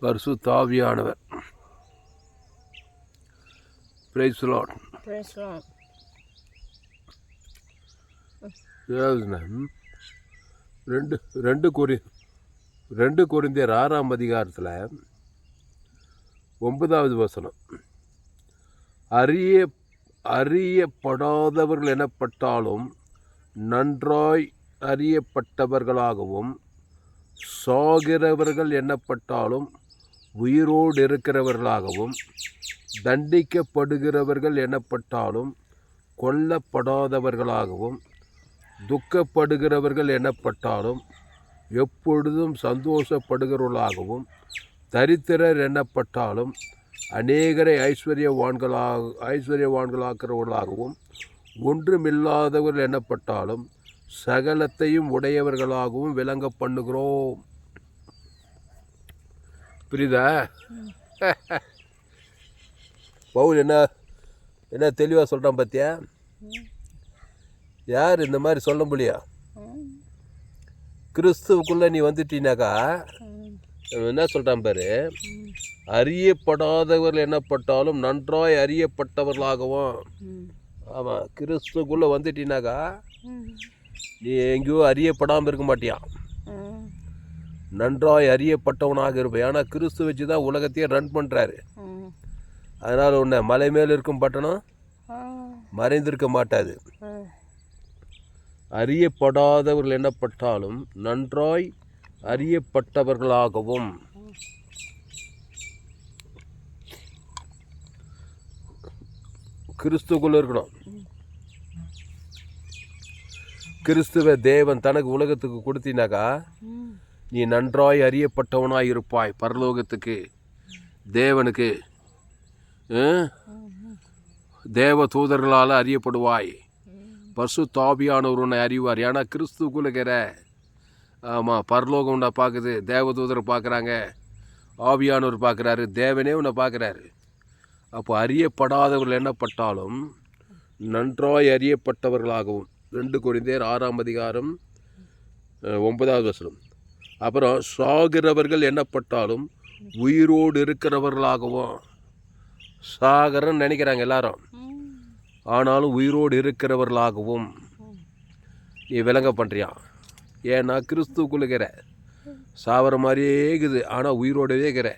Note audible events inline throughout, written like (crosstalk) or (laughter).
பரிசு தாவியானவர். Praise Lord Praise Lord. ரெண்டு ரெண்டு குறி ரெண்டு குறிந்தியர் ஆறாம் அதிகாரத்தில் ஒன்பதாவது வசனம். அறிய அறியப்படாதவர்கள் எனப்பட்டாலும் நன்றாய் அறியப்பட்டவர்களாகவும் சாகிறவர்கள் எண்ணப்பட்டாலும் உயிரோடு இருக்கிறவர்களாகவும் தண்டிக்கப்படுகிறவர்கள் எனப்பட்டாலும் கொல்லப்படாதவர்களாகவும் துக்கப்படுகிறவர்கள் எனப்பட்டாலும் எப்பொழுதும் சந்தோஷப்படுகிறவர்களாகவும் தரித்திரர் எனப்பட்டாலும் அநேகரை ஐஸ்வர்யவான்களாக ஐஸ்வர்யவான்களாக்கிறவர்களாகவும் ஒன்றுமில்லாதவர்கள் எனப்பட்டாலும் சகலத்தையும் உடையவர்களாகவும் விளங்க பண்ணுகிறோம். புரியுதா? பவுல் என்ன என்ன தெளிவாக சொல்கிறான் பார்த்தியா யார் இந்த மாதிரி சொல்ல முடியும் கிறிஸ்துவுக்குள்ளே நீ வந்துட்டினாக்கா அவன் என்ன சொல்கிறான் பாரு? அறியப்படாதவர்கள் என்னப்பட்டாலும் நன்றாய் அறியப்பட்டவர்களாகவும். ஆமாம் கிறிஸ்துக்குள்ளே வந்துட்டினாக்கா நீ எங்கேயோ அறியப்படாமல் இருக்க மாட்டியான் நன்றாய் அறியப்பட்டவனாக இருப்பேன். ஏன்னா கிறிஸ்து வச்சு தான் உலகத்தையே ரன் பண்ணுறாரு அதனால் உன்னை மலை மேல் இருக்கும் பட்டணம் மறைந்திருக்க மாட்டாது. அறியப்படாதவர்கள் என்னப்பட்டாலும் நன்றாய் அறியப்பட்டவர்களாகவும். கிறிஸ்துக்குள்ள இருக்கணும். கிறிஸ்துவ தேவன் தனக்கு உலகத்துக்கு கொடுத்தினாக்கா நீ நன்றாய் அறியப்பட்டவனாய் இருப்பாய் பரலோகத்துக்கு தேவனுக்கு. தேவ தூதர்களால் அறியப்படுவாய். பசு தாபியானவர் உன்னை அறிவார். ஏன்னா கிறிஸ்து குலகிற ஆமாம் பரலோகம் உன்னை பார்க்குது. தேவதூதர் பார்க்குறாங்க. ஆவியானவர் பார்க்குறாரு. தேவனே உன்னை பார்க்குறாரு. அப்போ அறியப்படாதவர்கள் என்னப்பட்டாலும் நன்றாய் அறியப்பட்டவர்களாகவும் ரெண்டு குறைந்தேர் ஆறாம் அதிகாரம் ஒன்பதாவது வசனம். அப்புறம் சாகிறவர்கள் என்னப்பட்டாலும் உயிரோடு இருக்கிறவர்களாகவும் சாகரன்னு நினைக்கிறாங்க எல்லாரும். ஆனாலும் உயிரோடு இருக்கிறவர்களாகவும் நீ விளங்க பண்ணுறியா ஏன்னா கிறிஸ்துக்குள்ளுக்கிற சாவர மாதிரியே இருக்குது. ஆனால் உயிரோடவே இருக்கிற.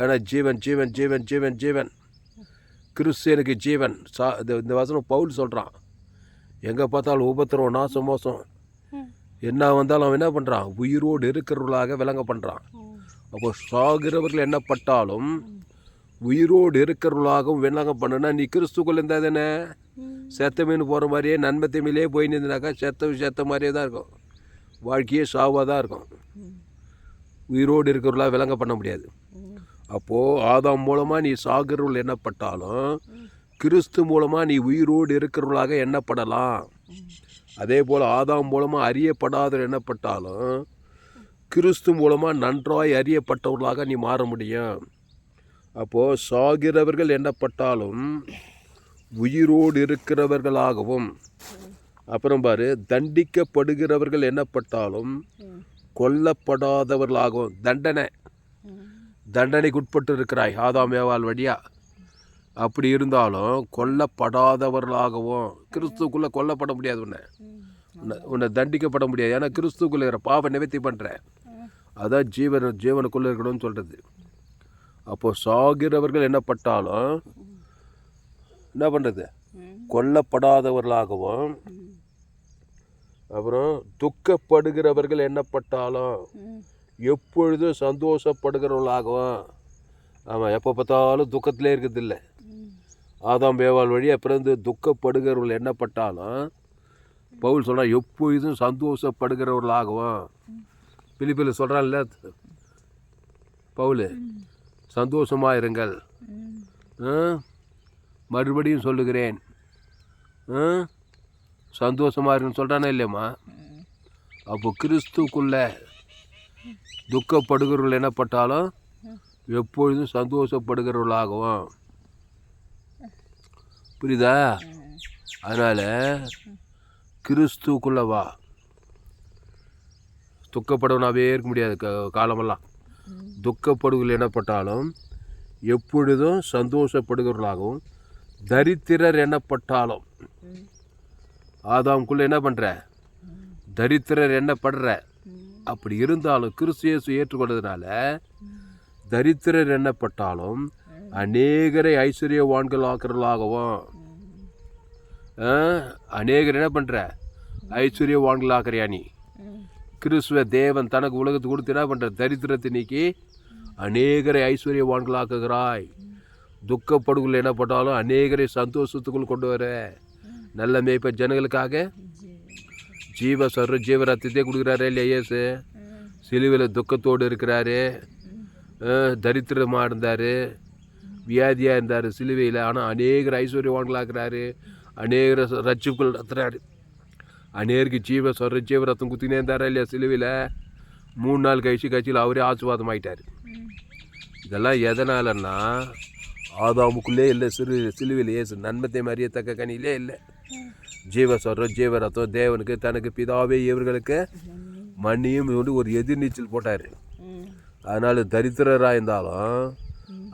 ஏன்னா ஜீவன் ஜீவன் ஜீவன் ஜீவன் ஜீவன். கிறிஸ்து எனக்கு ஜீவன். சா இந்த இந்த வசனம் பவுல் சொல்கிறான் எங்கே பார்த்தாலும் உபத்திரம் நாசம் மோசம். என்ன வந்தாலும் அவன் என்ன பண்ணுறான் உயிரோடு இருக்கிறவர்களாக விளங்க பண்ணுறான் அப்போ சாகிறவர்கள் என்னப்பட்டாலும் உயிரோடு இருக்கிறவர்களாகவும் விளங்க பண்ணுனா நீ கிறிஸ்துக்குள்ள இருந்தா தானே? செத்த மீன் போகிற மாதிரியே நன்மை தீமையிலே போய் நின்றுனாக்கா செத்த செத்த மாதிரியே தான் இருக்கும். வாழ்க்கையே சாவாக தான் இருக்கும். உயிரோடு இருக்கிறவர்களாக விளங்க பண்ண முடியாது. அப்போது ஆதாம் மூலமாக நீ சாகிறவர்கள் எண்ணப்பட்டாலும் கிறிஸ்து மூலமாக நீ உயிரோடு இருக்கிறவர்களாக எண்ணப்படலாம். அதே போல் ஆதாம் மூலமாக அறியப்படாத எண்ணப்பட்டாலும் கிறிஸ்து மூலமாக நன்றாய் அறியப்பட்டவர்களாக நீ மாற முடியும். அப்போது சாகிறவர்கள் எண்ணப்பட்டாலும் உயிரோடு இருக்கிறவர்களாகவும் அப்புறம் பாரு தண்டிக்கப்படுகிறவர்கள் எண்ணப்பட்டாலும் கொல்லப்படாதவர்களாகவும் தண்டனை. தண்டனைக்கு உட்பட்டு இருக்கிறாய் ஆதாம் ஏவாள் வழியா. அப்படி இருந்தாலும் கொல்லப்படாதவர்களாகவும் கிறிஸ்துக்குள்ளே கொல்லப்பட முடியாது உன்னை. உன்னை உன்னை தண்டிக்கப்பட முடியாது. ஏன்னா கிறிஸ்துக்குள்ளே இருக்கிற பாவ நிவர்த்தி பண்ணுற அதான் ஜீவன் ஜீவனுக்குள்ளே இருக்கணும்னு சொல்கிறது அப்போ சாகிறவர்கள் என்னப்பட்டாலும் என்ன பண்ணுறது கொல்லப்படாதவர்களாகவும் அப்புறம் துக்கப்படுகிறவர்கள் என்னப்பட்டாலும் எப்பொழுதும் சந்தோஷப்படுகிறவர்களாகவும் ஆமாம் எப்போ பார்த்தாலும் துக்கத்திலே இருக்கிறதில்ல. ஆதாம் பேவால் வழியாக பிறந்து துக்கப்படுகிறவர்கள் என்னப்பட்டாலும் பவுல் சொல்கிறான் எப்பொழுதும் சந்தோஷப்படுகிறவர்களாகவும். பிலிப்பில் சொல்கிறான்ல பவுல் சந்தோஷமாக இருங்கள் மறுபடியும் சொல்லுகிறேன். சந்தோஷமாக இருங்கன்னு இருக்குன்னு சொல்கிறானே இல்லையம்மா? அப்போ கிறிஸ்துக்குள்ளே துக்கப்படுகிறவர்கள் என்னப்பட்டாலும் எப்பொழுதும் சந்தோஷப்படுகிறவர்களாகவும். புரியுதா? அதனால் கிறிஸ்துக்குள்ளே வா. துக்கப்படவனாகவே இருக்க முடியாது க- காலமெல்லாம். துக்கப்படுகள் எனப்பட்டாலும் எப்பொழுதும் சந்தோஷப்படுகிறவர்களாகவும் தரித்திரர் எனப்பட்டாலும் ஆதாம்குள்ளே என்ன பண்ணுற தரித்திரர் என்னப்படுற அப்படி இருந்தாலும் கிறிஸ்து இயேசு ஏற்றுக்கொண்டதுனால தரித்திரர் எண்ணப்பட்டாலும் அநேகரை ஐஸ்வர்யவான்கள் ஆக்குறலாகவும் ஆ, அநேகர் என்ன பண்ணுற ஐஸ்வர்யவான்கள் ஆக்குறியா நீ? கிறிஸ்துவ தேவன் தனக்கு உலகத்துக்கு கொடுத்து என்ன பண்ணுற தரித்திரத்தை நீக்கி அநேகரை ஐஸ்வர்யவான்கள் ஆக்குகிறாய் துக்கப்படுகள் பண்ணாலும் அநேகரை சந்தோஷத்துக்குள் கொண்டு வர. நல்ல மேய்ப்ப ஜனங்களுக்காக ஜீவ சர்வ ஜீவ ரத்தத்தை கொடுக்குறாரு இல்லையா இயேசு? சிலுவையில் துக்கத்தோடு இருக்கிறாரு. தரித்திரமாக இருந்தார். வியாதியாக இருந்தார் சிலுவையில். ஆனால் அநேகர் ஐஸ்வர்யவான்களாக்குறாரு அநேகர் ரட்சிப்புகள் நடத்துறாரு. அநேருக்கு ஜீவ சொல்ற ஜீவ ரத்தம் குத்தினே இருந்தாரா இல்லையா சிலுவையில்? மூணு நாள் கழிச்சு கட்சியில் அவரே ஆசீர்வாதம் ஆயிட்டார். இதெல்லாம் எதனாலன்னா ஆதாமுக்குள்ளே இல்லை சிறு சிலுவையில் ஏசு நன்மத்தை மறியத்தக்க கனியிலே இல்லை. ஜீவ சொல்ற ஜீவ ரத்தம் தேவனுக்கு தனக்கு பிதாவே இவர்களுக்கு மண்ணியும் ஒரு எதிர்நீச்சல் போட்டார். அதனால் தரித்திரராக இருந்தாலும்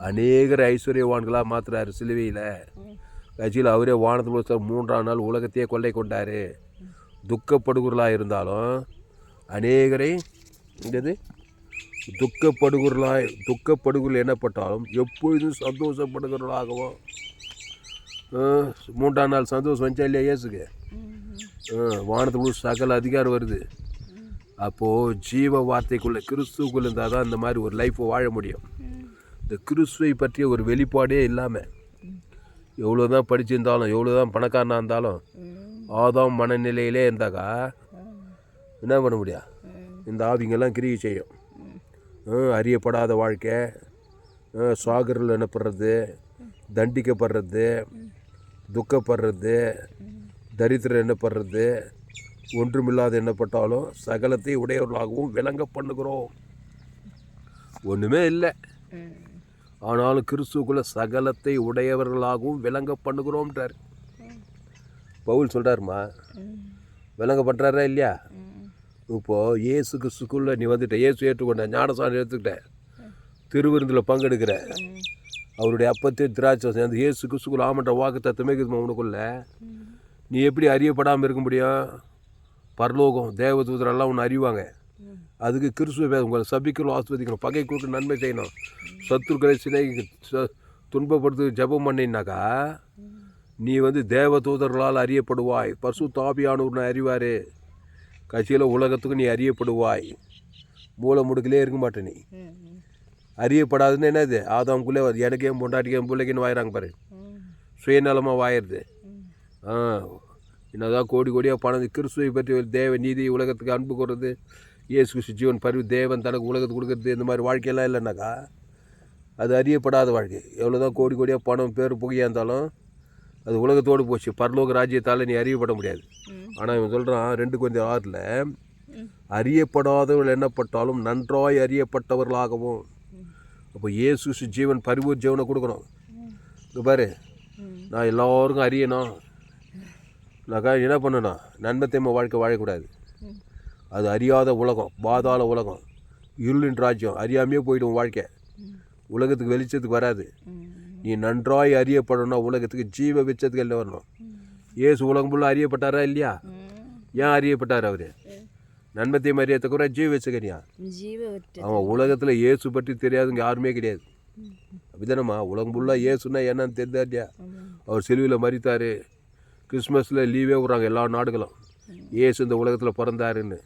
அநேகர் ஐஸ்வர்யவான்களாக மாத்துறாரு சிலுவையில். கட்சியில் அவரே வானத்தில் ஒரு மூன்றாம் நாள் உலகத்தையே கொள்ளை கொண்டார். துக்கப்படுகுறலாக இருந்தாலும் அநேகரை இங்கது துக்கப்படுகுறலாய் துக்கப்படுகுள் எனப்பட்டாலும் எப்பொழுதும் சந்தோஷப்படுகிறவர்களாகவும் மூன்றாம் நாள் சந்தோஷம் வந்துச்சா இல்லையா இயேசுக்கு? வானத்தில் சகல அதிகாரம் வருது. அப்போது ஜீவ வார்த்தைக்குள்ளே கிறிஸ்துக்குள்ளே இருந்தால் தான் இந்த மாதிரி ஒரு லைஃப்பை வாழ முடியும். இந்த கிறிஸ்துவை பற்றிய ஒரு வெளிப்பாடே இல்லாமல் எவ்வளோ தான் படிச்சிருந்தாலும் எவ்வளோ தான் பணக்காரனாக இருந்தாலும் ஆதாம் மனநிலையிலே இருந்தாக்கா என்ன பண்ண முடியாது இந்த ஆவிங்கெல்லாம் கிரியை செய்யும். அறியப்படாத வாழ்க்கை ஹம், சாகரில் எனப்படுறது தண்டிக்கப்படுறது துக்கப்படுறது தரித்திரம் எண்ணப்படுறது ஒன்றுமில்லாத எண்ணப்பட்டாலும் சகலத்தை உடையவர்களாகவும் விளங்க பண்ணுகிறோம். ஒன்றுமே இல்லை. ஆனாலும் கிறிஸ்துக்குள்ள சகலத்தை உடையவர்களாகவும் விளங்க பண்ணுகிறோம்ன்றார் பவுல் சொல்கிறாருமா விளங்க பண்ணுறாரா இல்லையா? இப்போது இயேசு கிறிஸ்துக்குள்ளே நீ வந்துட்ட இயேசு ஏற்றுக்கொண்ட ஞானசாமி எடுத்துக்கிட்ட திருவிருந்தில் பங்கெடுக்கிற அவருடைய அப்பத்தை திராட்சை அந்த இயேசு கிறிஸ்துக்குள்ள ஆமன்ற வாக்கு தத்துமே இருக்குதுமா உனக்குள்ள? நீ எப்படி அறியப்படாமல் இருக்க முடியும்? பரலோகம் தேவதூதரெல்லாம் ஒன்று அறிவாங்க. அதுக்கு கிறிஸ்துவ வேதம் உங்களை சபிக்கணும் ஆஸ்வதிக்கணும் பகை கூட்டு நன்மை செய்யணும். சத்துருக்களை சினை ச- துன்பப்படுத்து ஜெபம் பண்ணினாக்கா நீ வந்து தேவதூதர்களால் அறியப்படுவாய். பசு தாபியானூர்னு அறிவார். கட்சியில் உலகத்துக்கு நீ அறியப்படுவாய். மூளை முடுக்கிலே இருக்க மாட்டே நீ. அறியப்படாதுன்னு என்னது? ஆதாமுக்குள்ளே வருது எனக்கு என் பொண்டாட்டிக்கு என் பிள்ளைக்குன்னு வாயிறாங்க பாரு. சுயநலமாக வாயிடுது ஆ என்னதான் கோடி கோடியாக பணம் கிறிஸ்துவை பற்றி ஒரு தேவ நீதி உலகத்துக்கு அன்பு கூறுறது. இயேசு கிறிஸ்து ஜீவன் பரிவு தேவன் தனக்கு உலகத்துக்கு கொடுக்கறது இந்த மாதிரி வாழ்க்கையெல்லாம் இல்லைனாக்கா அது அறியப்படாத வாழ்க்கை. எவ்வளோ தான் கோடி கோடியாக பணம் பேர் புகையாக இருந்தாலும் அது உலகத்தோடு போச்சு. பரலோக ராஜ்யத்தால் நீ அறியப்பட முடியாது. ஆனால் இவன் சொல்கிறான் ரெண்டு கொஞ்சம் ஆறில் அறியப்படாதவர்கள் எண்ணப்பட்டாலும் நன்றாய் அறியப்பட்டவர்களாகவும். அப்போ இயேசு ஜீவன் பரிவு ஜீவனை கொடுக்கணும். இங்க பாரு நான் எல்லாருக்கும் அறியணும். நாக்கா என்ன பண்ணணும்? நன்மத்தேம வாழ்க்கை வாழக்கூடாது. அது அறியாத உலகம் பாதாள உலகம். இருளின் ராஜ்யம் அறியாமையே போயிடும் வாழ்க்கை. உலகத்துக்கு வெளிச்சத்துக்கு வராது. நீ நன்றாய் அறியப்படணும்னா உலகத்துக்கு ஜீவ வெளிச்சத்துக்கு என்ன வரணும். இயேசு உலகம் ஃபுல்லாக அறியப்பட்டாரா இல்லையா? ஏன் அறியப்பட்டார் அவர்? நன்மத்தையும் அறியத்தக்குற ஜீவ வச்சுக்கறியா அவன் உலகத்தில் இயேசு பற்றி தெரியாதுங்க யாருமே கிடையாது. அப்படிதானம்மா? உலகம் ஃபுல்லாக இயேசுன்னா என்னன்னு தெரியுதா இல்லையா அவர் சிலுவையில் மறித்தார் கிறிஸ்மஸில் லீவே விட்றாங்க எல்லா நாடுகளும். இயேசு இந்த உலகத்தில் பிறந்தாருன்னு.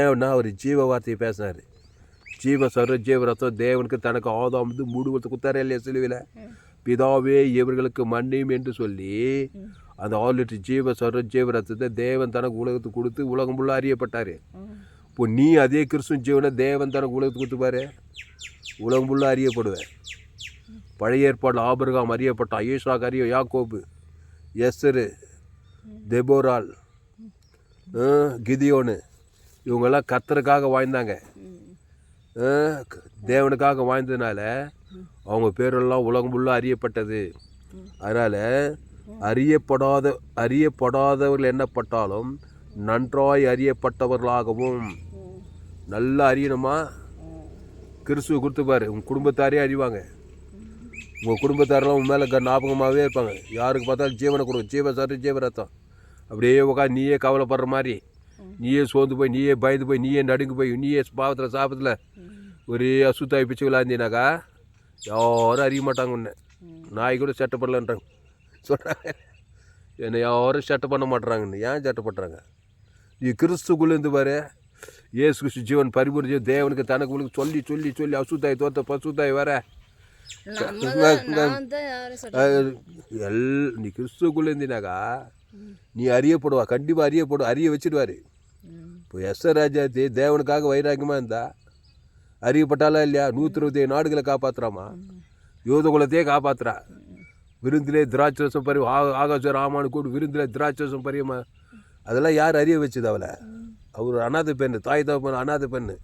ஏன்னா அவர் ஜீவ வார்த்தையை பேசினார். ஜீவ சர்வ ஜீவ ரத்தம் தேவனுக்கு தனக்கு ஆதாம் வந்து மூடுவத்தை குத்தாரே இல்லையா சிலுவையில்? பிதாவே இவர்களுக்கு மன்னியும் என்று சொல்லி அந்த ஆறு லிட்டர் ஜீவ சர்வ ஜீவ ரத்தத்தை தேவன் தனக்கு உலகத்துக்கு கொடுத்து உலகம் ஃபுல்லாக அறியப்பட்டார். இப்போ நீ அதே கிறிஸ்துவ ஜீவனை தேவன் தனக்கு உலகத்துக்கு கொடுத்துப்பாரு உலகம் ஃபுல்லாக அறியப்படுவேன் பழைய ஏற்பாடு ஆபிரகாம் அறியப்பட்டான் ஈஷாக் அறிய யாக்கோபு எஸ்ஸரு தெபோரால் கிதியோனு. இவங்கெல்லாம் கத்தருக்காக வாழ்ந்தாங்க. தேவனுக்காக வாழ்ந்ததுனால அவங்க பேரெல்லாம் உலகம் ஃபுல்லாக அறியப்பட்டது. அதனால் அறியப்படாத அறியப்படாதவர்கள் என்னப்பட்டாலும் நன்றாய் அறியப்பட்டவர்களாகவும் நல்லா அறியணுமா? கிறிஸ்துவ கொடுத்துப்பார் உங்கள் குடும்பத்தாரே அறிவாங்க. உங்கள் குடும்பத்தாரெல்லாம் உன் மேலே க ஞாபகமாகவே இருப்பாங்க. யாருக்கு பார்த்தாலும் ஜீவனை கொடுக்கும் ஜீவ சாரி ஜீவ ரத்தம். அப்படியே உட்காந்து நீயே கவலைப்படுற மாதிரி. நீயே சோர்ந்து போய் நீயே பயந்து போய் நீயே நடுங்கி போய் நீயே பாவத்தில் சாபத்தில் ஒரே அசுத்தாய் பிச்சு விளாந்தினாக்கா யாரும் அறிய மாட்டாங்க உன்னை. நாய் கூட சட்டை பண்ணலன்றாங்க. சொல்கிறாங்க என்னை யாரும் சட்டை பண்ண மாட்டுறாங்கன்னு. ஏன் சட்டை பண்ணுறாங்க நீ கிறிஸ்துக்குள்ளேருந்து பாரு. இயேசு கிறிஸ்து ஜீவன் பரிபூர்ண ஜீவன். தேவனுக்கு தனக்கு சொல்லி சொல்லி சொல்லி அசுத்தாய் தோத்த பசுத்தாய் வர எல் நீ கிறிஸ்துக்குள்ளே இருந்தினாக்கா? நீ அறியப்படுவா கண்டிப்பாக அறியப்படும் அறிய வச்சிடுவார். இப்போ எஸ் ராஜாத்தி தேவனுக்காக வைராக்கியமாக இருந்தா அறியப்பட்டாலா இல்லையா? நூற்றி இருபத்தி ஏழு நாடுகளை காப்பாத்துறாமா? யோத குலத்தையே காப்பாத்துறா. விருந்திலே திராட்சரசம் பரி ஆ- ஆகாச ராமானு கூட விருந்திலே திராட்சரசம் பரியமா? அதெல்லாம் யார் அறிய வச்சது அவளை? அவர் அனாதை பெண்ணு தாய் தகப்பன் அனாதை பெண்ணு.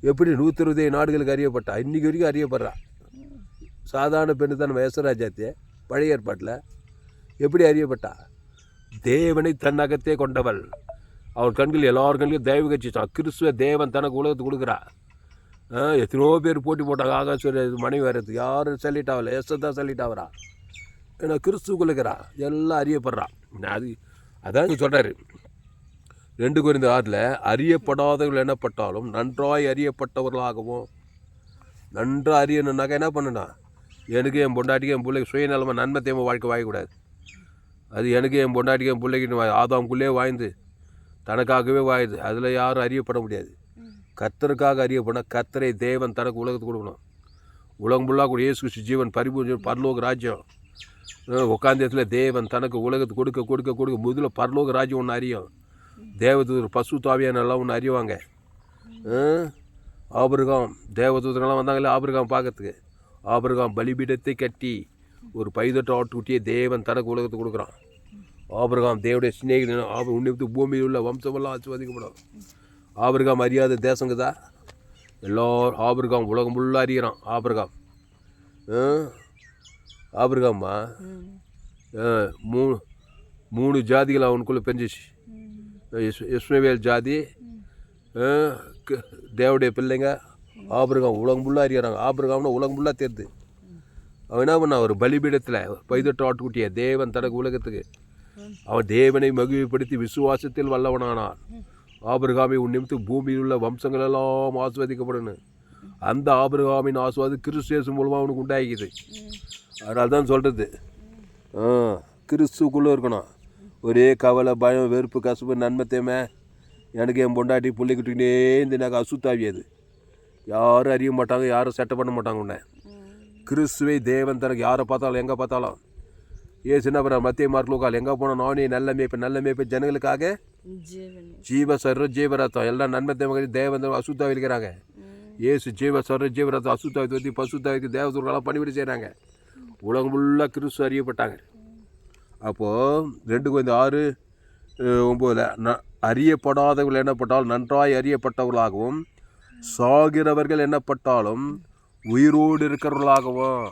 எப்படி நூற்றி இருபத்தி ஏழு நாடுகளுக்கு அறியப்பட்டா? இன்னைக்கு வரைக்கும் அறியப்படுறா. சாதாரண பெண்ணு தான் நம்ம யசராஜாத்திய பழைய ஏற்பாட்டில். எப்படி அறியப்பட்டா? தேவனை தன்னகத்தே கொண்டவள். அவர் கண்கள் எல்லார் கண்களும் தெய்வ கட்சிச்சான் கிறிஸ்துவ தேவன் தனக்கு உலகத்துக்கு கொடுக்குறா ஆ, எத்தனையோ பேர் போட்டி போட்டாங்க ஆகாஸ்வர மனைவி வர்றதுக்கு யாரும் சொல்லிட்டாவல எஸ் தான் சொல்லிட்டாவரா? ஏன்னா கிறிஸ்துக்குள்ளுக்கிறா எல்லாம் அறியப்படுறா அது அதான் சொல்கிறாரு ரெண்டு குறைந்த ஆறில் அறியப்படாதவர்கள் என்னப்பட்டாலும் நன்றாய் அறியப்பட்டவர்களாகவும் நன்றாக அறியணுன்னாக்கா என்ன பண்ணுனா? எனக்கு என் பொண்டாட்டிக்கு என் பிள்ளைக்கு சுயநலமாக நன்மை தேவை வாழ்க்கை வாங்கக்கூடாது அது எனக்கு என் பொண்டாட்டிக்கு என் பிள்ளைக்கு ஆதாம்குள்ளே வாய்ந்து தனக்காகவே வாயுது. அதில் யாரும் அறியப்பட முடியாது. கத்தருக்காக அறியப்பட கத்தரை தேவன் தனக்கு உலகத்துக்கு கொடுக்கணும். உலகம் ஃபுல்லாக கூட இயேசு கிறிஸ்து ஜீவன் பரிபூர்ண பரலோக ராஜ்யம். உட்காந்த இடத்துல தேவன் தனக்கு உலகத்துக்கு கொடுக்க கொடுக்க கொடுக்க முதல்ல பரலோக ராஜ்யம் ஒன்று அறியும். தேவதூதர் பசு தாவியான எல்லாம் ஒன்று அறிவாங்க. ஆபிரகாம் தேவதூதரெல்லாம் வந்தாங்களே ஆபிரகாம் பார்க்கறதுக்கு. ஆபிரகாம் பலிபீடத்தை கட்டி ஒரு பைதட்டு ஆட்டுக்குட்டியை தேவன் தனக்கு உலகத்துக்கு கொடுக்குறான். ஆபிரகாம் தேவனுடைய சிநேகிதன். ஆப உன்னித்து பூமியில் உள்ள வம்சமெல்லாம் ஆசிர்வதிக்கப்படும். ஆபிரகாம் அறியாத தேசங்கதா? எல்லோரும் ஆபிரகாம் உலகம் ஃபுல்லாக அறிகிறான். ஆபிரகாம். ஆபிரகாம்மா? ஆ, மூணு மூணு ஜாதிகள் அவனுக்குள்ளே பெஞ்சிச்சு இஸ்மவேல் ஜாதி க- தேவடைய பிள்ளைங்க. ஆபிரகாம் உலகம் ஃபுல்லாக அறியறாங்க ஆபிரகாம்னா உலகம் ஃபுல்லாக தேர்து அவன் என்ன பண்ணான்? ஒரு பலிபீடத்தில் பைதட்டு ஆட்டுக்குட்டிய தேவன் தனக்கு உலகத்துக்கு அவன் தேவனை மகிழ்ப்படுத்தி விசுவாசத்தில் வல்லவனானான். ஆபிரகாமி உன் நிமித்து பூமியில் உள்ள வம்சங்கள் எல்லாம் ஆஸ்வாதிக்கப்படணும் அந்த ஆபிரகாமின் ஆசுவாது கிறிஸ்துவேசு மூலமாக அவனுக்கு உண்டாகிக்குது. அதனால தான் சொல்கிறது ஆ கிறிஸ்துக்குள்ளே இருக்கணும். ஒரே கவலை பயம் வெறுப்பு கசப்பு நன்மை தேமை. எனக்கு என் பொண்டாட்டி பிள்ளைக்கிட்டே இந்த எனக்கு அசுத்தாவியது யாரும் அறிய மாட்டாங்க யாரும் செட்டை பண்ண மாட்டாங்க உன்னை. கிறிஸ்துவை தேவன் தனக்கு யாரை பார்த்தாலும் எங்கே பார்த்தாலும். ஏ சின்ன பிற மத்திய மார்க்லூக்கால் எங்கே போனால் நானே நல்ல மேய்ப்பு நல்ல மேய்ப்பு ஜனங்களுக்காக? ஜீவ சர்வ ஜீவரத்தம். எல்லாம் நன்மை தேவங்க தேவன் அசுத்தாவி இருக்கிறாங்க. ஏசு ஜீவ சர்வ ஜீவரத்தம் அசுத்தாவி தோத்தி பசுத்தாவிக்கு தேவதூர்களெல்லாம் பணிவிட செய்கிறாங்க உலகம் ஃபுல்லாக கிறிஸ்து அறியப்பட்டாங்க. அப்போது ரெண்டு கொஞ்சம் ஆறு ஒம்போதில் ந அறியப்படாதவர்கள் என்னப்பட்டால் நன்றாய் அறியப்பட்டவர்களாகவும் சாகிறவர்கள் என்னப்பட்டாலும் உயிரோடு இருக்கிறவர்களாகவும்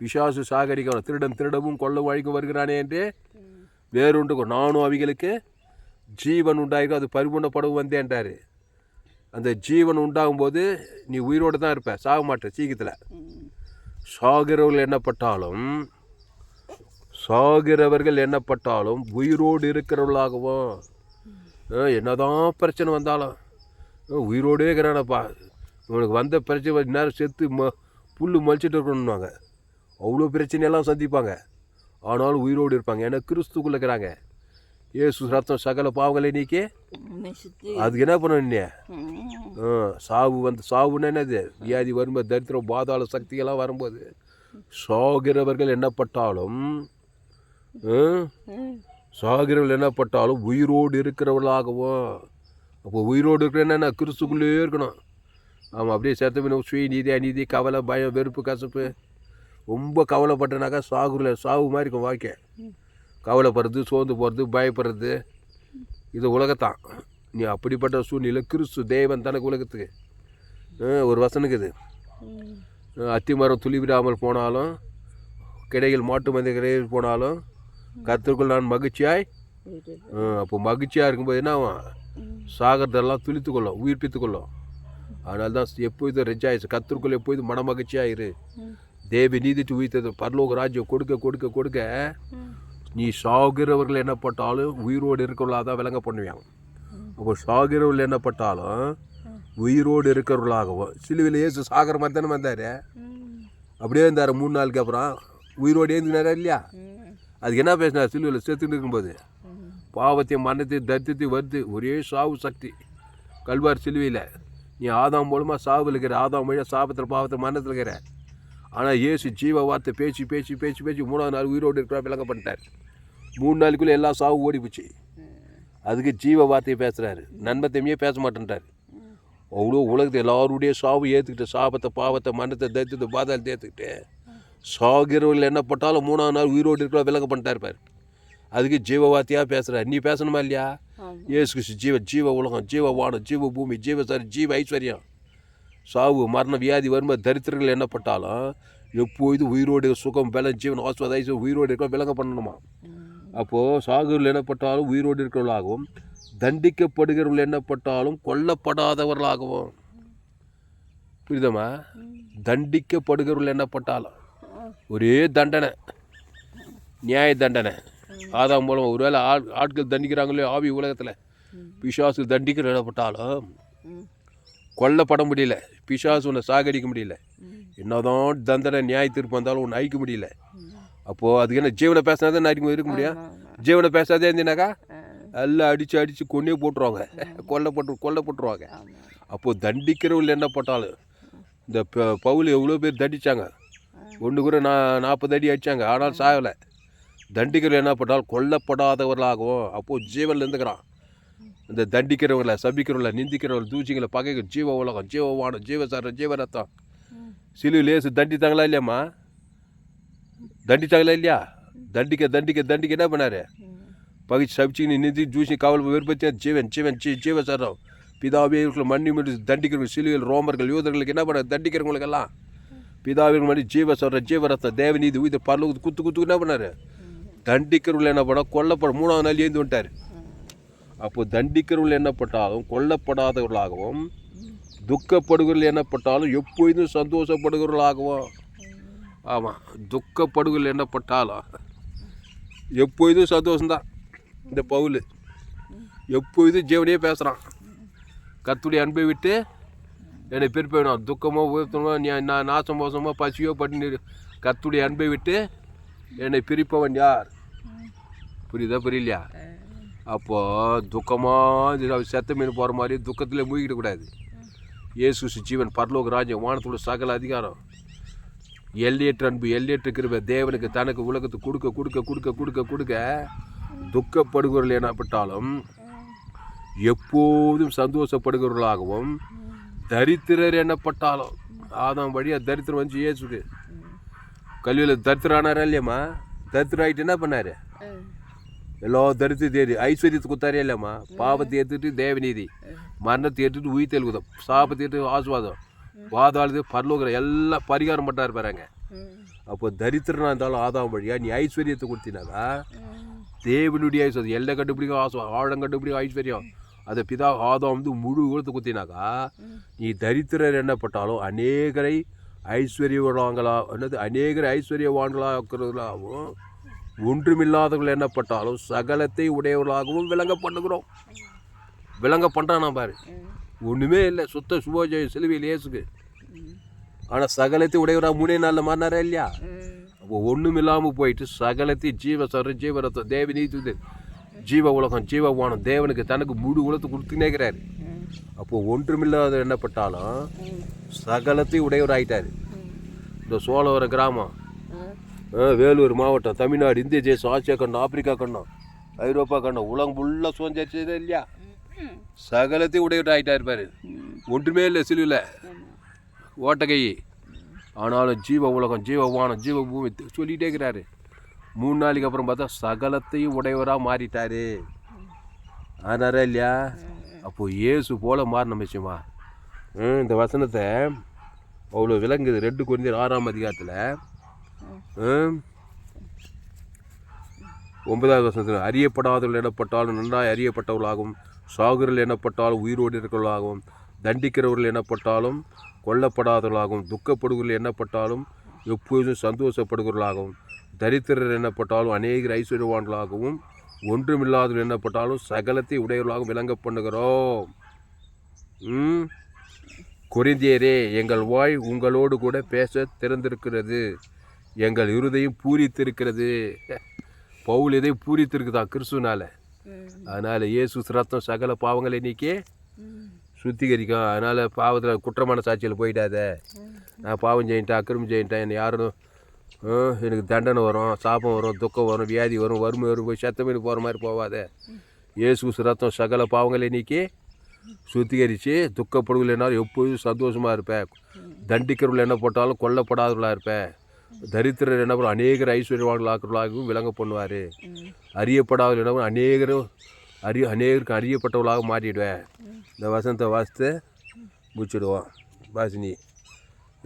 பிசாசு சாகரிக்கவும் திருடன் திருடவும் கொள்ள வழிக்கு வருகிறானே என்று வேறொன்று நானும் அவைகளுக்கு ஜீவன் உண்டாயிருக்கும் அது பரிபூர்ணப்படவும் வந்தேன்ட்டார் அந்த ஜீவன் உண்டாகும்போது நீ உயிரோடு தான் இருப்ப சாக மாட்ட சீக்கிரத்தில். சாகிறவர்கள் என்னப்பட்டாலும் சாகிறவர்கள் என்னப்பட்டாலும் உயிரோடு இருக்கிறவர்களாகவும் என்னதான் பிரச்சனை வந்தாலும் உயிரோடே இருக்கிறானப்பா. இவனுக்கு வந்த பிரச்சனை நேரம் செத்து ம புல் மலிச்சிட்டு இருக்கணும்னுவாங்க. அவ்வளோ பிரச்சனையெல்லாம் சந்திப்பாங்க. ஆனாலும் உயிரோடு இருப்பாங்க. ஏன்னா கிறிஸ்துக்குள்ளே இருக்கிறாங்க. ஏசு ரத்தம் சகல பாவங்களை நீக்கி அதுக்கு என்ன பண்ணணும் நீ? ஆ, சாவு வந்து சாவுன்னா என்னது? வியாதி வரும்போது தரித்திரம் பாதாள சக்தியெல்லாம் வரும்போது சாகிறவர்கள் என்னப்பட்டாலும் சாகிறவர்கள் என்னப்பட்டாலும் உயிரோடு இருக்கிறவர்களாகவும் அப்போ உயிரோடு இருக்கிற என்ன? கிறிஸ்துக்குள்ளேயே இருக்கணும். ஆமாம் அப்படியே செத்த பின்ன சுய நீதி அநீதி கவலை பயம் வெறுப்பு கசப்பு. ரொம்ப கவலைப்பட்டனாக்கா சாகுல சாவு மாதிரி இருக்கும் வாழ்க்கை. கவலைப்படுறது சோர்ந்து போகிறது பயப்படுறது. இது உலகத்தான். நீ அப்படிப்பட்ட சூழ்நிலை கிறிஸ்து தேவன் தனக்கு உலகத்துக்கு. ஒரு வசனுக்குது அத்திமரம் துளி விடாமல் போனாலும் கிடையில் மாட்டு மந்தை கிடையில் போனாலும் கத்திற்குள் நான் மகிழ்ச்சியாய் அப்போ மகிழ்ச்சியாக இருக்கும்போது என்ன ஆகும்? சாகிறதெல்லாம் துளித்து கொள்ளும் உயிர்ப்பித்து கொள்ளும் அதனால தான் எப்போதும் ரெஜாயிஸ் கத்திற்குள் எப்போதும் மனமகிழ்ச்சியாயிரு தேவி நீதிட்டு உயிர்த்தது பரலோக ராஜ்யம் கொடுக்க கொடுக்க கொடுக்க நீ சாகிறவர்கள் என்னப்பட்டாலும் உயிரோடு இருக்கிறவர்களாக தான் விளங்க பண்ணுவாங்க அப்போ சாகிறவர்கள் என்னப்பட்டாலும் உயிரோடு இருக்கிறவர்களாகவும் சிலுவையில் இயேசு சாகிற மாதிரி தானே வந்தார்? அப்படியே இருந்தார் மூணு நாளுக்கு அப்புறம். உயிரோடு ஏந்தினாரா இல்லையா? அதுக்கு என்ன பேசினார்? சிலுவையில் செத்துட்டு இருக்கும்போது. பாவத்தையும் மரணத்தையும் தரித்திரத்தையும் வருது ஒரே சாவு சக்தி. கல்வார் சிலுவையில். நீ ஆதாம் மூலமாக சாவு இருக்கிற ஆதாம் வழியாக சாபத்தில் பாவத்தில் மரணத்தில் இருக்கிற ஆனால் இயேசு ஜீவ வார்த்தை பேச்சு பேச்சு பேச்சு பேச்சு மூணாவது நாள் உயிரோடு இருக்கிறா விளங்க பண்ணிட்டார். மூணு நாளுக்குள்ளே எல்லா சாவு ஓடி போச்சு. அதுக்கு ஜீவ வார்த்தையை பேசுகிறாரு நன்மை பேச மாட்டேன்ட்டார். அவ்வளோ உலகத்தை எல்லாருடைய சாவு ஏற்றுக்கிட்டு சாபத்தை பாவத்தை மரணத்தை தரித்திரத்தை பாதாளத்தை ஏற்றுக்கிட்டு சாகிறவர்கள் என்ன பட்டாலும் மூணாவது நாள் உயிரோடு இருக்கிறா விலக பண்ணிட்டார் பாரு. அதுக்கு ஜீவ வார்த்தையாக பேசுகிறார் நீ பேசணுமா இல்லையா? இயேசு கிறிஸ்து ஜீவ ஜீவ உலகம் ஜீவ வானம் ஜீவ பூமி ஜீவ சரி ஜீவ ஐஸ்வர்யம். சாவு மரண வியாதி வரும்போது தரித்திரங்கள் என்னப்பட்டாலும் எப்போது உயிரோடு சுகம் பலம் ஜீவன் ஆஸ்வாத ஐஸ்வர்யம் உயிரோடு இருக்க விலக பண்ணணுமா? அப்போது சாகுகள் என்னப்பட்டாலும் உயிரோடு இருக்கிறவர்களாகவும் தண்டிக்கப்படுகிறவர்கள் என்னப்பட்டாலும் கொல்லப்படாதவர்களாகவும். புரியுதம்மா தண்டிக்கப்படுகிறவர்கள் என்னப்பட்டாலும் ஒரே தண்டனை. நியாய தண்டனை. ஆதாம் மூலம் ஒருவேளை ஆள் ஆட்கள் தண்டிக்கிறாங்களோ ஆவி உலகத்தில். பிசாசு தண்டிக்கிற இடப்பட்டாலும் கொல்லப்பட முடியல. பிசாசு உன்னை சாகடிக்க முடியல. என்னதான் தண்டனை நியாய தீர்ப்பு வந்தாலும் உன்னை அழிக்க முடியல. அப்போது அதுக்கு என்ன ஜீவனை பேசினா தான் இருக்க முடியும். ஜீவனை பேசாதே இருந்தீனாக்கா? எல்லாம் அடித்து அடித்து கொன்னே போட்டுருவாங்க. கொல்லப்பட்டு கொல்லப்பட்டுருவாங்க. அப்போது தண்டிக்கிறவர்கள் என்ன பட்டாலும் இந்த பவுல் எவ்வளோ பேர் தண்டிச்சாங்க? ஒன்று கூட நான் நாற்பது அடி அடித்தாங்க ஆனால் சாகலை. தண்டிக்கிறவர்கள் என்ன பட்டாலும் கொல்லப்படாதவர்களாகவும் அப்போது ஜீவனில் இருந்துக்கிறான். இந்த தண்டிக்கிறவங்கள சபிக்கிறவங்கள நிந்திக்கிறவங்கள தூச்சிங்களை பகைகள் ஜீவ உலகம் ஜீவ வானம் ஜீவசாரம் ஜீவரத்தம் சிலு லேசு தண்டித்தாங்களா இல்லையாம்மா? தண்டித்தாங்களா இல்லையா? தண்டிக்க தண்டிக்க தண்டிக்க என்ன பண்ணாரு? பகிச்சு சபிச்சுக்கின்னு நிந்தி ஜூசி காவல் வெறுப்பத்தியா? ஜீவன் ஜீவன் ஜீ ஜீவசாரம் பிதாவே மண்ணி மணி தண்டிக்கிறவங்க சிலுவையில் ரோமர்கள் யூதர்களுக்கு என்ன பண்ண தண்டிக்கிறவங்களுக்கெல்லாம். பிதாவே மணி ஜீவசாரம் ஜீவரத்தம் தேவநீதி உயிர் பரலோகத்து குத்து குத்து என்ன பண்ணாரு? தண்டிக்கிறவர்கள் என்ன பண்ண கொல்லப்பட மூணாவது நாள் ஏந்து வந்துட்டார். அப்போ தண்டிக்கிறவர்கள் என்னப்பட்டாலும் கொல்லப்படாதவர்களாகவும் துக்கப்படுகிறவர்கள் என்னப்பட்டாலும் எப்பொழுதும் சந்தோஷப்படுகிறவர்களாகவும். ஆமாம் துக்கப்படுகிறவர்கள் என்னப்பட்டாலும் எப்பொழுதும் சந்தோஷம்தான். இந்த பவுல் எப்பொழுதும் ஜீவனையே பேசுகிறான் கத்துடைய அன்பை விட்டு என்னை பிரிப்ப வேணும் துக்கமோ உயர்த்தமோ நான் நாசம் மோசமோ பசியோ பட்டினி கத்துடைய அன்பை விட்டு என்னை பிரிப்பவன் யார்? புரியுதா? புரியலையா? அப்போது துக்கமாக செத்த மீன் போகிற மாதிரி துக்கத்தில் மூழ்கிடக்கூடாது இயேசு ஜீவன் பரலோக ராஜ்யம் வானத்தோட சகல அதிகாரம். எல்லையற்ற அன்பு எல்லையற்ற கிருபை தேவனுக்கு தனக்கு உலகத்துக்கு கொடுக்க கொடுக்க கொடுக்க கொடுக்க கொடுக்க துக்கப்படுகிறவர்கள் எனப்பட்டாலும் எப்போதும் சந்தோஷப்படுகிறவர்களாகவும் தரித்திரர் எனப்பட்டாலும் ஆதாம் வழியாக தரித்திரம் வந்து இயேசுக்கு. கல்வியில் தரித்திரம் ஆனாரா இல்லையாம்மா? தரித்திரம் ஆகிட்டு என்ன பண்ணார்? எல்லா தரித்து தேடி ஐஸ்வர்யத்தை குத்தாரே இல்லைம்மா. பாவத்தை ஏற்றுட்டு தேவநீதி மரணத்தை ஏற்றுட்டு உயிர் தெலுகுதம் சாபத்தை ஏற்று ஆசுவாதம் வாதாளுது பரலோகிற எல்லாம் பரிகாரம் பண்ணார் பாருங்க. அப்போ தரித்திரனா இருந்தாலும் ஆதாம் வழியா நீ ஐஸ்வர்யத்தை கொடுத்தினாதா தேவனுடைய ஐஸ்வர்யம் எல்லை கண்டுபிடிக்கும் ஆசுவா ஆழம் கண்டுபிடிக்கும் ஐஸ்வர்யம். அதை பிதா ஆதாம் வந்து முழு உலகத்தை குத்தினாக்கா நீ தரித்திரர் என்னப்பட்டாலும் அநேகரை ஐஸ்வர்யவான்களா என்னது அநேகரை ஐஸ்வர்யவான்களாகிறவர்களாகவும் ஒன்றுமில்லாதவர்கள் என்னப்பட்டாலும் சகலத்தை உடையவர்களாகவும் விளங்க பண்ணுகிறோம் விளங்க பண்ணுறான் பாரு. ஒன்றுமே இல்லை. சுத்த சுபோஜய சிலுவையில் இயேசுக்கு. ஆனால் சகலத்தை உடையவராக மூணே நாளில் மாறினாரா இல்லையா? அப்போ ஒன்றும் இல்லாமல் போயிட்டு சகலத்தை ஜீவ சர ஜீவரத்தம் தேவ நீதி ஜீவ உலகம் ஜீவ வானம் தேவனுக்கு தனக்கு முழு உலகத்தை கொடுத்துனேக்கிறாரு அப்போ ஒன்றுமில்லாத என்னப்பட்டாலும் சகலத்தை உடையவராயிட்டாரு. இந்த சோழவர கிராமம் வேலூர் மாவட்டம் தமிழ்நாடு இந்திய தேசம் ஆசியா கண்டம் ஆப்பிரிக்கா கண்டம் ஐரோப்பா கண்டம் உலகம் ஃபுல்லாக சுதந்திரிச்சதே இல்லையா? சகலத்தையும் உடையவர் ஆகிட்டா இருப்பார் ஒன்றுமே இல்லை சிலுவில் ஓட்டகை. ஆனாலும் ஜீவ உலகம் ஜீவ வானம் ஜீவ பூமி சொல்லிகிட்டே இருக்கிறாரு. மூணு நாளைக்கு அப்புறம் பார்த்தா சகலத்தையும் உடையவராக மாறிட்டாரு. ஆனாரா இல்லையா? அப்போ இயேசு போல மாறின விஷயமா இந்த வசனத்தை அவ்வளோ விளங்குது. ரெண்டு குறைந்த ஆறாம் அதிகாரத்தில் ஒன்பதாவது வசனத்தில் அறியப்படாதவர்கள் எனப்பட்டாலும் நன்றாய் அறியப்பட்டவர்களாகவும் சாகுரல் எனப்பட்டாலும் உயிரோடு இருக்கிறவர்களாகவும் தண்டிக்கிறவர்கள் எனப்பட்டாலும் கொல்லப்படாதவர்களாகவும் துக்கப்படுகிறவர்கள் எண்ணப்பட்டாலும் எப்போதும் சந்தோஷப்படுகிறவர்களாகவும் தரித்திரர் எனப்பட்டாலும் அநேகர் ஐஸ்வர்யவான்களாகவும் ஒன்றுமில்லாதவர்கள் எண்ணப்பட்டாலும் சகலத்தை உடையவர்களாகவும் விளங்க பண்ணுகிறோம் ம் எங்கள் வாய் உங்களோடு கூட பேச திறந்திருக்கிறது. எங்கள் இருதயம் பூரித்திருக்கிறது. பவுல் இதை பூரித்திருக்குதான் கிறிஸ்துனால. அதனால் இயேசு ரத்தம் சகல பாவங்களை நீக்கி. சுத்திகரிக்கும். அதனால் பாவத்தில் குற்றமான சாட்சியில் போயிடாத. நான் பாவம் செய்யிட்டேன் அக்கிரமம் செய்யிட்டேன் என்னை யாரும் எனக்கு தண்டனை வரும் சாபம் வரும் துக்கம் வரும் வியாதி வரும் வறுமை வரும் போய் சத்தமீடு போகிற மாதிரி போகாத இயேசு ரத்தம் சகல பாவங்களை நீக்கி சுத்திகரித்து துக்கப்படுவலைனாலும் எப்போதும் சந்தோஷமாக இருப்பேன். தண்டிக்கிறவர்கள் என்ன போட்டாலும் கொல்லப்படாதவர்களாக இருப்பேன். தரித்திரர் என்ன பண்ணும் அநேகர் ஐஸ்வர்யவான்களாக்குறவர்களாகவும் விளங்க பண்ணுவார். அறியப்படாத என்ன பண்ணும், அநேகரும் அறிய அநேகருக்கு அறியப்பட்டவர்களாக மாறிடுவேன் இந்த வசனத்தை வாசித்து முடிச்சிடுவோம். வாசினி.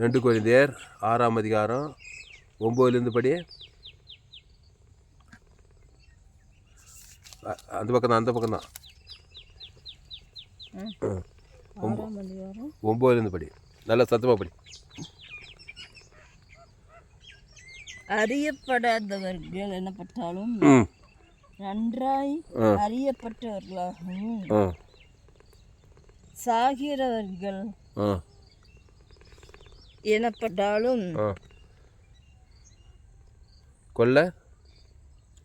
ரெண்டு குழந்தையர் ஆறாம் அதிகாரம் ஒம்போதுலேருந்து படி. அந்த பக்கம் தான் அந்த பக்கம் தான். ஒம்போதுலேருந்து படி. நல்லா சத்தமாக படி. அறியப்படாதவர்கள் எனப்பட்டாலும் ம் நன்றாய். அறியப்பட்டவர்களாகவும் சாகிறவர்கள் எனப்பட்டாலும் கொல்ல?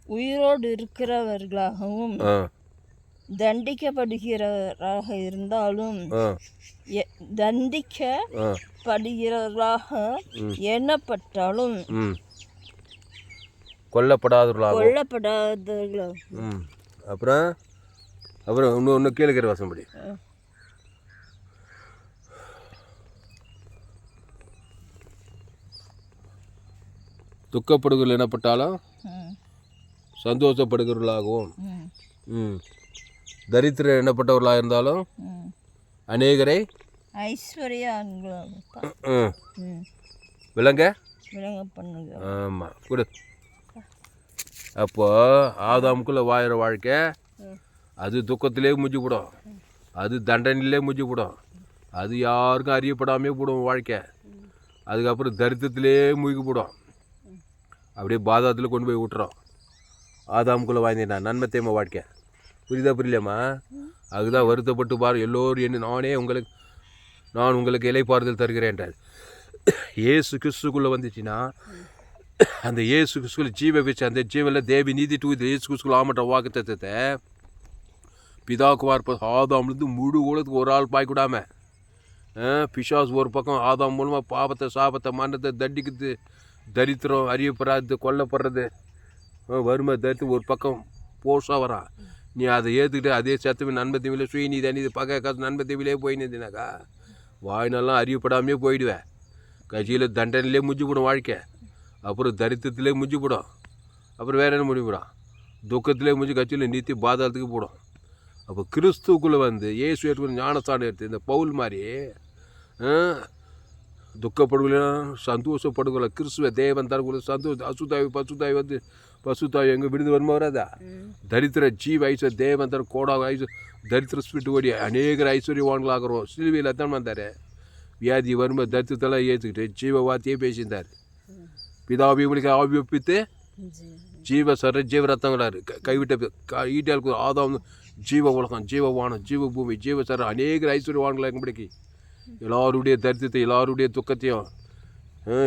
உயிரோடு இருக்கிறவர்களாகவும் தண்டிக்கப்படுகிறவராக இருந்தாலும் தண்டிக்கப்படுகிறவர்களாக எண்ணப்பட்டாலும் ம் கொல்லப்படாதவர்களாகும் கொல்லப்படாதவர்களாக ம். அப்புறம் அப்புறம் இன்னும் இன்னும் கேளுக்கிற வசம்படி துக்கப்படுகள் எனப்பட்டாலும் ம், சந்தோஷப்படுகிறவர்களாகவும். ம், தரித்திரர் எண்ணப்பட்டவர்களாக இருந்தாலும். அநேகரை ம், விளங்க? விளங்க பண்ணுங்க ஆமாம் கொடு. அப்போ ஆதாமுக்குள்ளே வாயிற வாழ்க்கை அது துக்கத்திலே முடிஞ்சு போடும் அது தண்டனையிலே முடிஞ்சு போடும் அது யாருக்கும் அறியப்படாமே போடும் வாழ்க்கை. அதுக்கப்புறம் தரித்திரத்திலே மூழ்கி போடும் அப்படியே பாதாத்தில் கொண்டு போய் விட்டுறோம் ஆதாமுக்குள்ளே வாழ்ந்தேன் நன்மை தேம வாழ்க்கை. புரியுதா புரியலையாம்மா? அதுதான் வருத்தப்பட்டு பாரு. எல்லோரும் என்ன நானே உங்களுக்கு நான் உங்களுக்கு இலைப்பாறுதல் தருகிறேன்றார். இயேசு கிறிஸ்துக்குள்ளே வந்துச்சுன்னா அந்த ஏசு கிறிஸ்துக்குள்ள ஜீவ வச்சு அந்த ஜீவனில் தேவி நீதி தூது இயேசு கிறிஸ்துக்குள்ள ஆமட்ட வாக்கு தத்துவத்தை பிதா குமார் ஆதாம்லேருந்து முழு உலகத்துக்கு ஒரு ஆள் பாய்க்கூடாம பிசாஸ் ஒரு பக்கம் ஆதாம் மூலமாக பாவத்தை சாபத்தை மன்னத்தை தண்டிக்கிறது தரித்திரம் அறியப்படாது கொல்லப்படுறது வறுமை தரித்து ஒரு பக்கம் போஸாக வரான் நீ அதை ஏற்றுக்கிட்டு அதே சத்தமே நன்மை தீவிலே சுய நீ தண்ணி பக்க காசு நன்மை தீவிலே போயினதுனாக்கா வாய்னாலாம் அறியப்படாமே போயிடுவேன். கட்சியில் தண்டனையிலே முடிஞ்சு போடும் வாழ்க்கை. அப்புறம் தரித்திரத்திலே முடிஞ்சு போடும். அப்புறம் வேற என்ன முடிவு போடும்? துக்கத்திலே முடிஞ்சு கட்சியில் நீத்தி பாதாளத்துக்கு போடும். அப்போ கிறிஸ்துக்குள்ளே வந்து இயேசு ஏற்றுக்குள்ள ஞானஸ்தானம் எடுத்து இந்த பவுல் மாதிரி துக்கப்படுகல சந்தோஷப்படுகல கிறிஸ்துவ தேவன் தரக்குள்ள சந்தோஷ அசுத்தாய் பசுத்தாய் வந்து பசுத்தாய் எங்கே விடுது வருமா வராதா? தரித்திர ஜீவ ஐஸ்வர தேவன் தர கோடாக ஐஸ்வர தரித்திர ஸ்பிரிட் ஓடி அநேகர் ஐஸ்வர்யவான்களாகிறோம். சிலுவையில் தான் வந்தார் வியாதி வறுமை தரித்திரத்தெல்லாம் ஏற்றுக்கிட்டு ஜீவ வார்த்தையே பேசியிருந்தார். பிதாபிமனுக்கு ஆவியப்பித்து ஜீவன். ஜீவ சர ஜீவ ரத்தங்களாரு கைவிட்ட ஈட்டியாளுக்கு ஆதாம் ஜீவ உலகம் ஜீவ வானம் ஜீவ பூமி ஜீவ சர அநேகர் ஐஸ்வர்யவான்களை இருக்கும்படிக்கு எல்லாருடைய தரித்திரத்தை எல்லாருடைய துக்கத்தையும்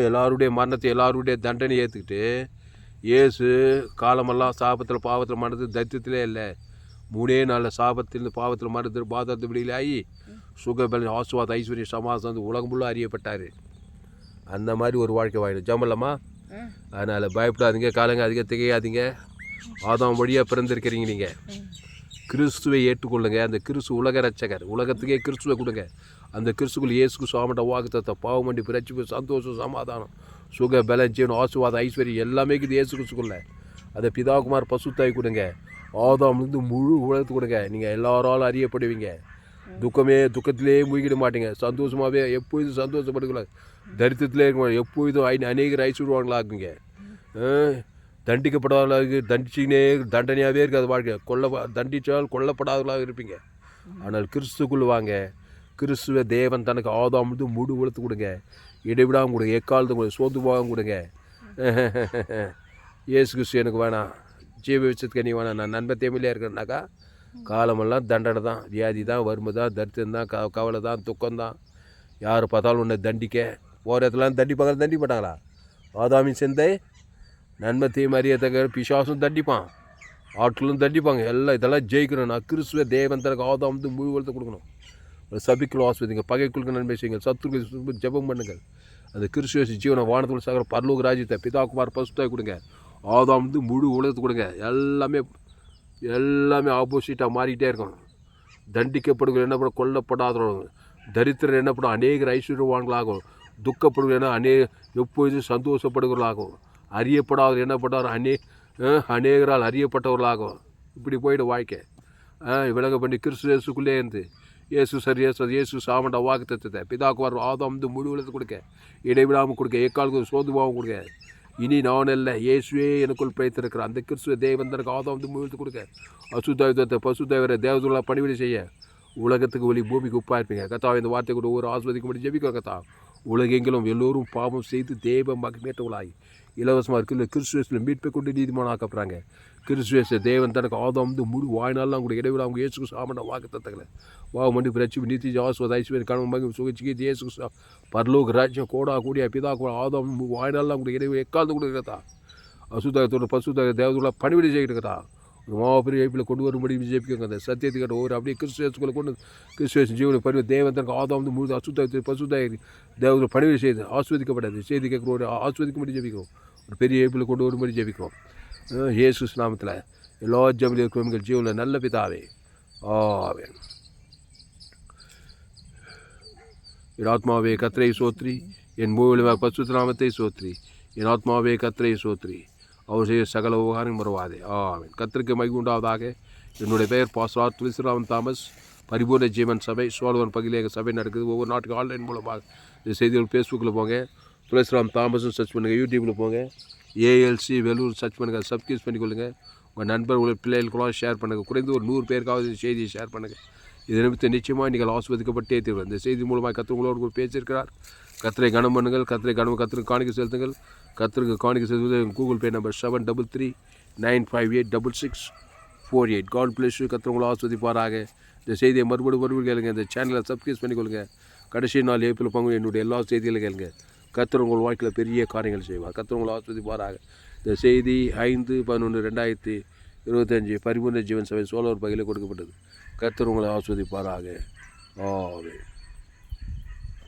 எல்லாருடைய மரணத்தை எல்லாருடைய தண்டனை ஏற்றுக்கிட்டு இயேசு காலமெல்லாம் சாபத்தில் பாவத்தில் மரணத்து தரித்திரத்திலே இல்லை மூணே நாளில் சாபத்தில் பாவத்தில் மரணத்தில் பாதத்து விடியிலாகி சுகபல ஆசுவாத ஐஸ்வர்ய சமாசம் வந்து உலகம் ஃபுல்லாக அறியப்பட்டார் அந்த மாதிரி ஒரு வாழ்க்கை வாயிடும் ஜமல்லம்மா ம், அதனால் பயப்படாதீங்க காலங்க அதிக திகையாதீங்க. ஆதாம் வழியாக பிறந்திருக்கிறீங்க நீங்கள் கிறிஸ்துவை ஏற்றுக்கொள்ளுங்க. அந்த கிறிஸ்து உலக ரட்சகர் உலகத்துக்கே கிறிஸ்துவை கொடுங்க. அந்த கிறிஸ்துக்குள் இயேசுக்கு சுவாமிட்ட வாக்குத்தத்தை பாவமண்டி பிரச்சிப்பு சந்தோஷம் சமாதானம் சுக பல ஜீவன் ஆசுவாதம் ஐஸ்வர்யம் எல்லாமே இது இயேசு கிறிஸ்துக்குள்ள. அதை பிதாகுமார் பசுத்தாய் கொடுங்க. ஆதாம்லேருந்து முழு உலகத்து கொடுங்க. நீங்கள் எல்லாராலும் அறியப்படுவீங்க. துக்கமே துக்கத்திலே மூழ்கிட மாட்டீங்க. சந்தோஷமாகவே எப்பொழுதும் சந்தோஷப்படுக்கலாம் தரித்திரத்திலே இருக்க மாட்டீங்க. எப்பொழுதும் ஐ அநேகர் இருக்குங்க தண்டிக்கப்படாதவர்களாக தண்டிச்சுக்கினே தண்டனையாகவே இருக்காது வாழ்க்கை. கொல்ல தண்டித்தால் கொல்லப்படாதவர்களாக இருப்பீங்க. ஆனால் கிறிஸ்துக்குள் வாங்க கிறிஸ்துவ தேவன் தனக்கு ஆதாம் வந்து முழு உழுத்து கொடுங்க. இடைவிடாமல் கொடுங்க எக்காலத்து கொடுங்க சோர்ந்து போகாமல் கொடுங்க. (laughs) ஏசு கிறிஸ்து எனக்கு வேணாம் ஜீவ விஷயத்துக்கு நீ வேணாம் நான் நண்பர் தேவையிலே இருக்கிறேன்னாக்கா காலமெல்லாம் தண்டனை தான் வியாதி தான் வறுமை தான் தரித்திரம் தான் க கவலை தான் துக்கம் தான். யார் பார்த்தாலும் உன்னை தண்டிக்க போகிற இடத்துல தண்டிப்பாங்க தண்டிப்பட்டாங்களா ஆதாமின் சிந்தை நன்மை தீமை அறியத்தக்க பிசாசும் தண்டிப்பான். ஆட்களும் தண்டிப்பாங்க எல்லாம் இதெல்லாம் ஜெயிக்கணும். நான் கிறிஸ்துவ தேவன் தனக்கு ஆதாம் வந்து முழு கொடுக்கணும். ஒரு சபிக்குள் ஆஸ்வதிங்க பகைக்குள்ளுக்கு நன்மை செய்யுங்கள். சத்துருக்கு ஜெபம் பண்ணுங்கள். அந்த கிறிஸ்துவ ஜீவனை வானத்தில் சாகர பரலோக ராஜ்யத்தை பிதாகுமார் பசுத்தாய் கொடுங்க. ஆதாம் வந்து முழு உலகத்தை கொடுங்க. எல்லாமே எல்லாமே ஆப்போசிட்டாக மாறிக்கிட்டே இருக்கணும். தண்டிக்கப்படுகிற என்ன பண்ண கொல்லப்படாதவங்க தரித்திரர் என்ன பண்ணும் அநேகர் ஐஸ்வர்யவான்களாகும் துக்கப்படுகிற என்ன அநே எப்பொழுதும் சந்தோஷப்படுகிறவர்களாகும். அறியப்படாத என்ன பண்ணார் அநே அநேகரால் அறியப்பட்டவர்களாகும். இப்படி போயிடும் வாழ்க்கை. விலக பண்ணி கிறிஸ்து இயேசுக்குள்ளே இருந்து. இயேசு சரி இயேசு இயேசு சாமண்ட வாக்கு தத்துவத்தை. பிதாக்கு வர ஆதாம் வந்து முழு உலகத்தை கொடுக்க. இடைவிடாமல் கொடுக்க. எக்காலுக்கு சோதுவாகவும் கொடுக்க. இனி நான் அல்ல இயேசுவே எனக்குள் பிழைத்திருக்கிற அந்த கிறிஸ்துவ தேவன் தனக்கு ஆதாம் வந்து முழுத்து கொடுக்க. அசுத்தாயுதத்தை பசுத்தேவரை தேவதுல்லா பணிவிடை செய்ய. உலகத்துக்கு ஒளி பூமிக்கு உப்பா இருப்பீங்க கத்தா இந்த வார்த்தை கூட ஒரு ஆஸ்வதிக்கும்படி ஜெபிக்கோ கத்தா உலகெங்கிலும் எல்லோரும் பாவம் செய்து தேவ மகிமேற்றவளாய் இலவசமாக இருக்கிற கிறிஸ்துவஸில் மீட்பை கொண்டு நீதிமானாக்கப்படுறாங்க. கிறிஸ்துவேச தேவன் தனக்கு ஆதம் வந்து முழு வாய்நாள்லாம் கூட இடைவிட அவங்க இயேசுக்கு சாமண்ட வாக்கு தத்தங்களை வாவு மண்டி பிரச்சி நீதி ஆஸ்வத ஐஸ்வர்ய கணவன் மகன் சுகச்சிக்கு இயேசு சா- பரலோக ராஜ்யம் கோடா கூடிய பிதா கூட ஆதாம் வாய்நாள்லாம் கூட இடைவெளி எக்காந்து கொடுக்கிறதா அசுத்தகத்தோட பசுத்தக தேவதோட பணிவிடை செய்கிட்டு இருக்கிறதா மாபெரிய வைப்பில் கொண்டு வரும்படி ஜெபிக்கோங்க அந்த சத்தியத்துக்கிட்ட ஒவ்வொரு அப்படியே கிறிஸ்துவத்துக்குள்ள கொண்டு கிறிஸ்துவ ஜீவனை பரிவ. தேவன் ஆதாம் வந்து முழு அசுத்த பசுத்தாய் தேவதோட செய்து ஆஸ்வதிக்கப்படாது செய்தி கேட்குற ஒரு ஆஸ்வதிக்கும்படி ஜெபிக்கிறோம். ஒரு பெரிய வைப்பில் கொண்டு வரும்படி ஜெபிக்கிறோம். ஏசு நாமத்தில் எல்லா ஜபில் இருக்கிற எங்கள் ஜீவனில் நல்ல பிதாவே. ஆவே ஆத்மாவே கத்திரை சோத்ரி. என் மூவிலுமே பசுத்த நாமத்தை சோத்ரி. என் ஆத்மாவே கத்திரை சோத்ரி. அவர் செய்ய சகல உபகாரம் வருவாதே. ஆமென். கத்திரிக்கு மகிழ்வு உண்டாவதாக. என்னுடைய பெயர் பாஸ்வார் துளசிராமன் தாமஸ். பரிபூர்ண ஜீவன் சபை சோழவன் பகிலேக சபை நடக்குது. ஒவ்வொரு நாட்டுக்கு ஆன்லைன் மூலமாக இந்த செய்திகள் ஃபேஸ்புக்கில் போங்க. துளசிராம் தாமஸும் சர்ச் பண்ணுங்கள் யூடியூப்பில் போங்க. ஏஎல்சி வெலூர் சர்ச் பண்ணுங்கள் சப்ஸ்கிரைப் பண்ணிக்கொள்ளுங்கள் உங்கள் நண்பர் உங்கள் பிள்ளைகளுக்கெல்லாம் ஷேர் பண்ணுங்கள் குறைந்து ஒரு நூறு பேருக்காவது இந்த செய்தியை ஷேர் பண்ணுங்கள் இது நிமித்தம் நிச்சயமாக நீங்கள் ஆஸ்வதிக்கப்பட்டே தீர்வு இந்த செய்தி மூலமாக கத்திர உங்களோடு பேசியிருக்கிறார். கத்திரை கனம் பண்ணுங்கள். கத்திரை கனம் கத்திற்கு காணிக்க செலுத்துங்கள். கத்திற்கு காணிக்கை செலுத்துவது Google Pay number seven double three nine five eight double six four eight God bless கத்திர உங்களை ஆஸ்வதிப்பாராக இந்த செய்தியை மறுபடியும் மறுபடியும் கேளுங்க. இந்த சேனலை சப்ஸ்கிரைப் பண்ணிக்கொள்ளுங்க. கடைசி நாள் ஏப்ரல் பங்கு என்னுடைய எல்லா செய்திகளும் கேளுங்க. கத்திர உங்கள் வாழ்க்கையில் பெரிய காரியங்கள் செய்வார். கத்திர உங்களை ஆஸ்வதிப்பாராக இந்த செய்தி ஐந்து பதினொன்று ரெண்டாயிரத்தி இருபத்தஞ்சி பரிபூர்ண ஜீவன் சபை சோழர் பகையில் கொடுக்கப்பட்டது. கர்த்தர் உங்களை ஆஸ்வதிப்பாராக ஆவே